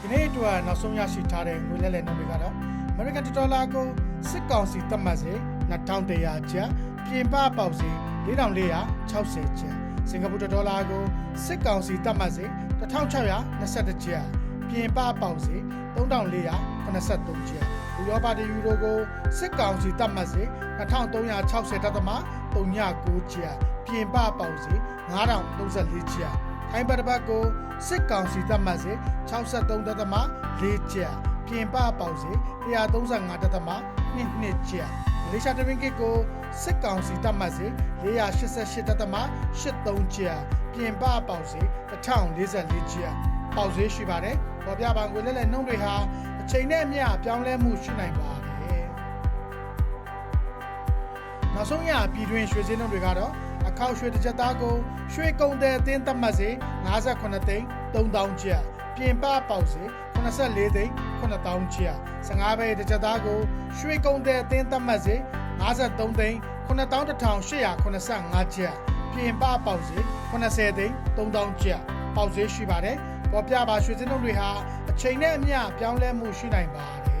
ဒီကနေ့အတွက်နောက်ဆုံးရရှိထားတဲ့ငွေလဲလှယ်နှုန်းတွေကတော့ American Dollar ကိုစစ်ကောင်စီသတ်မှတ်စေ2100ကျပ်ပြင်ပပေါက်စေ4460ကျပ်စင်ကာပူဒေါ်လာကိုစစ်ကောင်စီသတ်မှတ်စေ1621ကျပ်ပြင်ပပေါက်စေ3483ကျပ်ဥရောပတယူရိုကိုစစ်ကောင်စီသတ်မှတ်စေ2360တက်သမ39ကျပ်ပြင်ပပေါက်စေ9034ကျပ် ထိုင်းဘတ်တစ်ပတ်ကိုစစ်ကောင်စီသတ်မှတ်စေ63တသမ4ကျပ်ပြင်ပပေါက်စေ135တသမ2နှစ်ကျပ်မလေးရှားတရင်းကစ်ကိုစစ်ကောင်စီသတ်မှတ်စေ488တသမ83ကျပ်ပြင်ပပေါက်စေ1044ကျပ်ပေါက်စေရှိပါတယ်ပေါ်ပြပါငွေလဲလဲနှုံးတွေဟာအချိန်နဲ့အမျှပြောင်းလဲမှုရှိနိုင်ပါတယ်နောက်ဆုံးရပြည်တွင်းရွှေစင်းနှုန်းတွေကတော့အ ခောက်ရွှေတစ်ကြက်သားကိုရွှေကုံတဲ့အသင်းသတ်မှတ်စေ58သိန်း3000ကျပ်ပြင်ပပေါက်စေ84သိန်း9000ကျပ်15ဘဲတစ်ကြက်သားကိုရွှေကုံတဲ့အသင်းသတ်မှတ်စေ53သိန်း9885ကျပ်ပြင်ပပေါက်စေ80သိန်း3000ကျပ်ပေါက်စေရှိပါတယ်ပေါ်ပြပါရွှေစင်းနှုန်းတွေဟာအချိန်နဲ့အမျှပြောင်းလဲမှုရှိနိုင်ပါတယ်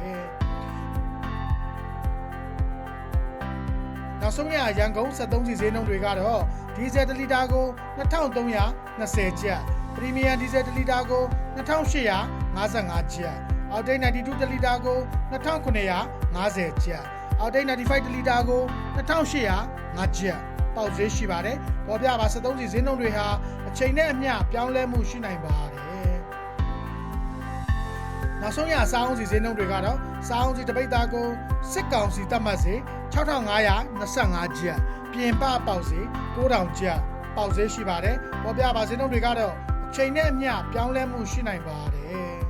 နောက်ဆုံးရရန်ကုန်73စီဈေးနှုန်းတွေကတော့ဒီဇယ်1လီတာကို2320ကျပ်ပရီမီယံဒီဇယ်1လီတာကို2855ကျပ်အောက်တိတ်92တလီတာကို2950ကျပ်အောက်တိတ်95တလီတာကို2805ကျပ်ပေါက်ဈေးရှိပါတယ်ပေါ်ပြပါ73စီဈေးနှုန်းတွေဟာအချိန်နဲ့အမျှပြောင်းလဲမှုရှိနိုင်ပါတယ် နောက်ဆုံးရစားအောင်စီဈေးနှုန်းတွေကတော့စားအောင်စီတပိတ်သားကိုစစ်ကောင်စီတတ်မှတ်စေ6525ကျပ်ပြင်ပပေါက်စေ9000ကျပ်ပေါက်ဈေးရှိပါတယ်ပေါ်ပြပါဈေးနှုန်းတွေကတော့အချိန်နဲ့အမျှပြောင်းလဲမှုရှိနိုင်ပါတယ်